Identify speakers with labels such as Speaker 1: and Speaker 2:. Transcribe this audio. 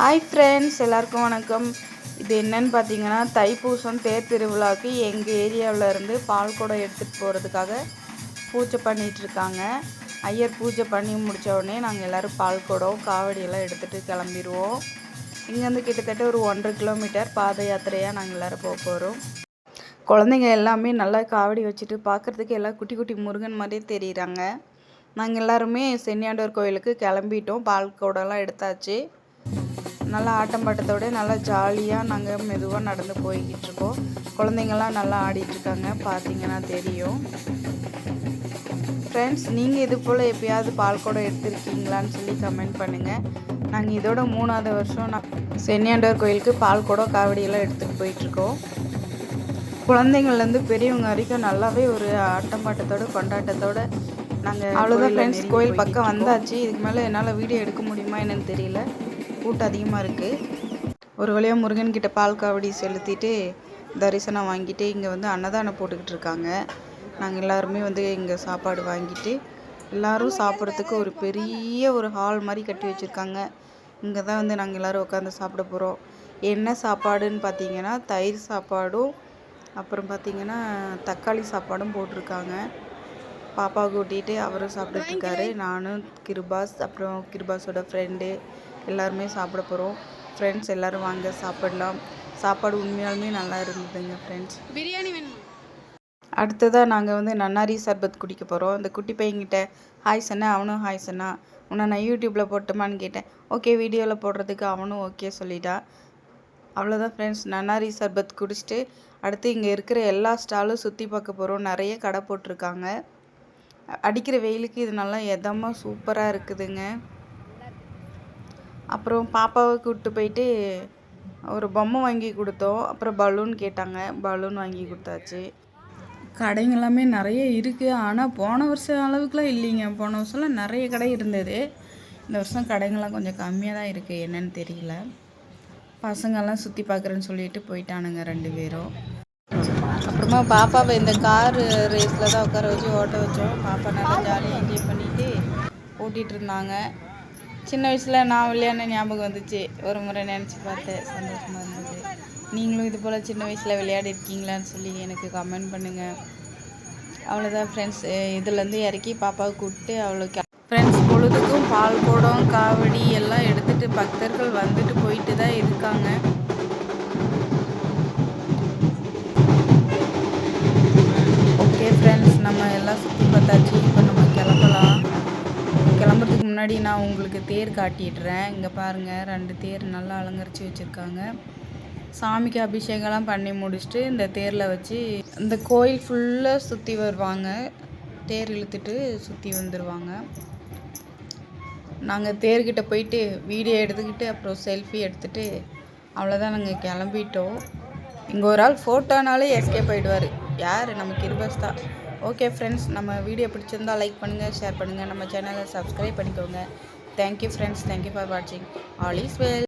Speaker 1: Hi friends எல்லாருக்கும் வணக்கம். இது என்னன்னு பார்த்தீங்கன்னா தைப்பூசம் தேர் திருவிழாவுக்கு எங்கள் ஏரியாவில் இருந்து பால் குடம் எடுத்துகிட்டு போகிறதுக்காக பூஜை பண்ணிகிட்டு இருக்காங்க. ஐயர் பூஜை பண்ணி முடித்த உடனே நாங்கள் எல்லோரும் பால் குடம் காவடி எடுத்துகிட்டு கிளம்பிடுவோம். இங்கேருந்து கிட்டத்தட்ட ஒரு ஒன்றரை கிலோமீட்டர் பாத யாத்திரையாக நாங்கள் எல்லோரும் போக போகிறோம் குழந்தைங்க எல்லாமே நல்லா காவடி வச்சுட்டு பார்க்குறதுக்கு எல்லாம் குட்டி குட்டி முருகன் மாதிரியே தெரியுறாங்க. நாங்கள் எல்லாருமே சென்னியாண்டவர் கோயிலுக்கு கிளம்பிட்டோம். பால் குடம்லாம் எடுத்தாச்சு. நல்லா ஆட்டம் பாட்டத்தோட நல்லா ஜாலியாக நாங்கள் மெதுவாக நடந்து போய்கிட்டு இருக்கோம் குழந்தைங்கள்லாம் நல்லா ஆடிட்டுருக்காங்க பார்த்தீங்கன்னா தெரியும். ஃப்ரெண்ட்ஸ் நீங்கள் இது போல் எப்பயாவது பால் குடம் எடுத்திருக்கீங்களான்னு சொல்லி கமெண்ட் பண்ணுங்கள் நாங்கள் இதோட மூணாவது வருஷம் நான் சென்னியாண்டவர் கோயிலுக்கு பால் குடம் காவடியெல்லாம் எடுத்துகிட்டு போயிட்டுருக்கோம் குழந்தைங்கள்லேருந்து பெரியவங்க வரைக்கும் நல்லாவே ஒரு ஆட்டம் பாட்டத்தோட கொண்டாட்டத்தோட நாங்கள் அவ்வளோதான் ஃப்ரெண்ட்ஸ் கோயில் பக்கம் வந்தாச்சு. இதுக்கு மேலே என்னால் வீடியோ எடுக்க முடியுமா என்னன்னு தெரியல. கூட்டம் அதிகமாக இருக்குது ஒரு வழியாக முருகன்கிட்ட பால் காவடி செலுத்திட்டு தரிசனம் வாங்கிட்டு இங்கே வந்து அன்னதானம் போட்டுக்கிட்டு இருக்காங்க. நாங்கள் எல்லாருமே வந்து இங்கே சாப்பாடு வாங்கிட்டு எல்லோரும் சாப்பிட்றதுக்கு ஒரு பெரிய ஒரு ஹால் மாதிரி கட்டி வச்சுருக்காங்க. இங்கே தான் வந்து நாங்கள் எல்லோரும் உட்காந்து சாப்பிட போகிறோம் என்ன சாப்பாடுன்னு பார்த்தீங்கன்னா தயிர் சாப்பாடும் அப்புறம் பார்த்தீங்கன்னா தக்காளி சாப்பாடும் போட்டிருக்காங்க. பாப்பாவை கூட்டிகிட்டு அவரும் சாப்பிட்டுட்ருக்காரு. நானும் கிருபாஸ் அப்புறம் கிருபாஸோட ஃப்ரெண்டு எல்லாருமே சாப்பிட போகிறோம் ஃப்ரெண்ட்ஸ் எல்லோரும் வாங்க சாப்பிடலாம். சாப்பாடு உண்மையாலுமே நல்லா இருந்ததுங்க ஃப்ரெண்ட்ஸ்
Speaker 2: பிரியாணி வேணுமா?
Speaker 1: அடுத்ததாக நாங்கள் வந்து நன்னாரி சர்பத் குடிக்க போகிறோம் இந்த குட்டி பையன்கிட்ட ஹாய் சொன்னா. அவனும் ஹாய் சொன்னா. உன்னை நான் யூடியூப்பில் போட்டுமான்னு கேட்டேன். ஓகே வீடியோவில் போடுறதுக்கு அவனும் ஓகே சொல்லிட்டான் அவ்வளோதான் ஃப்ரெண்ட்ஸ் நன்னாரி சர்பத் குடிச்சிட்டு அடுத்து இங்கே இருக்கிற எல்லா ஸ்டாலும் சுற்றி பார்க்க போகிறோம் நிறைய கடை போட்டிருக்காங்க. அடிக்கிற வெயிலுக்கு இது நல்லா எதமாக சூப்பராக இருக்குதுங்க. அப்புறம் பாப்பாவை கூப்பிட்டு போயிட்டு ஒரு பொம்மை வாங்கி கொடுத்தோம். அப்புறம் பலூன் கேட்டாங்க. பலூன் வாங்கி கொடுத்தாச்சு. கடைங்க எல்லாமே நிறைய இருக்குது ஆனால் போன வருஷம் அளவுக்குலாம் இல்லைங்க. போன வருஷம்லாம் நிறைய கடை இருந்தது. இந்த வருஷம் கடைங்கள்லாம் கொஞ்சம் கம்மியாக தான் இருக்குது என்னன்னு தெரியல. பசங்கள்லாம் சுற்றி பார்க்குறேன்னு சொல்லிட்டு போயிட்டானுங்க ரெண்டு பேரும். அப்புறமா பாப்பாவை இந்த கார் ரேஸில் தான் உட்கார வச்சு ஓட்ட வச்சோம். பாப்பா நல்லா ஜாலியாக என்ஜாய் பண்ணிட்டு ஓட்டிகிட்டு இருந்தாங்க. சின்ன வயசில் நான் விளையாடின ஞாபகம் வந்துச்சு. ஒரு முறை நினச்சி பார்த்தேன். சந்தோஷமாக இருந்தது. நீங்களும் இது போல் சின்ன வயசில் விளையாடி இருக்கீங்களான்னு சொல்லி எனக்கு கமெண்ட் பண்ணுங்கள் அவ்வளோதான் ஃப்ரெண்ட்ஸ் இதுலேருந்து இறக்கி பாப்பாவை கூப்பிட்டு அவ்வளோ ஃப்ரெண்ட்ஸ் பொழுதுக்கும் பால் குடம் காவடி எல்லாம் எடுத்துகிட்டு பக்தர்கள் வந்துட்டு போயிட்டு தான் இருக்காங்க. முன்னாடி நான் உங்களுக்கு தேர் காட்டிடுறேன். இங்கே பாருங்கள் ரெண்டு தேர் நல்லா அலங்கரித்து வச்சுருக்காங்க. சாமிக்கு அபிஷேகம்லாம் பண்ணி முடிச்சுட்டு இந்த தேரில் வச்சு இந்த கோயில் ஃபுல்லாக சுற்றி வருவாங்க. தேர் இழுத்துட்டு சுற்றி வந்துடுவாங்க நாங்கள் தேர்கிட்ட போயிட்டு வீடியோ எடுத்துக்கிட்டு அப்புறம் செல்ஃபி எடுத்துகிட்டு அவ்வளோதான் நாங்கள் கிளம்பிட்டோம். இங்கே ஒரு ஆள் ஃபோட்டோனாலே எஸ்கேப் ஆகிடுவார் யார்? நம்ம கிருபஸ் தான் ஓகே ஃப்ரெண்ட்ஸ் நம்ம வீடியோ பிடிச்சிருந்தா லைக் பண்ணுங்கள் ஷேர் பண்ணுங்கள் நம்ம சேனலை சப்ஸ்கிரைப் பண்ணிக்கோங்க. Thank you friends thank you for வாட்சிங் ஆல் இஸ் வெல்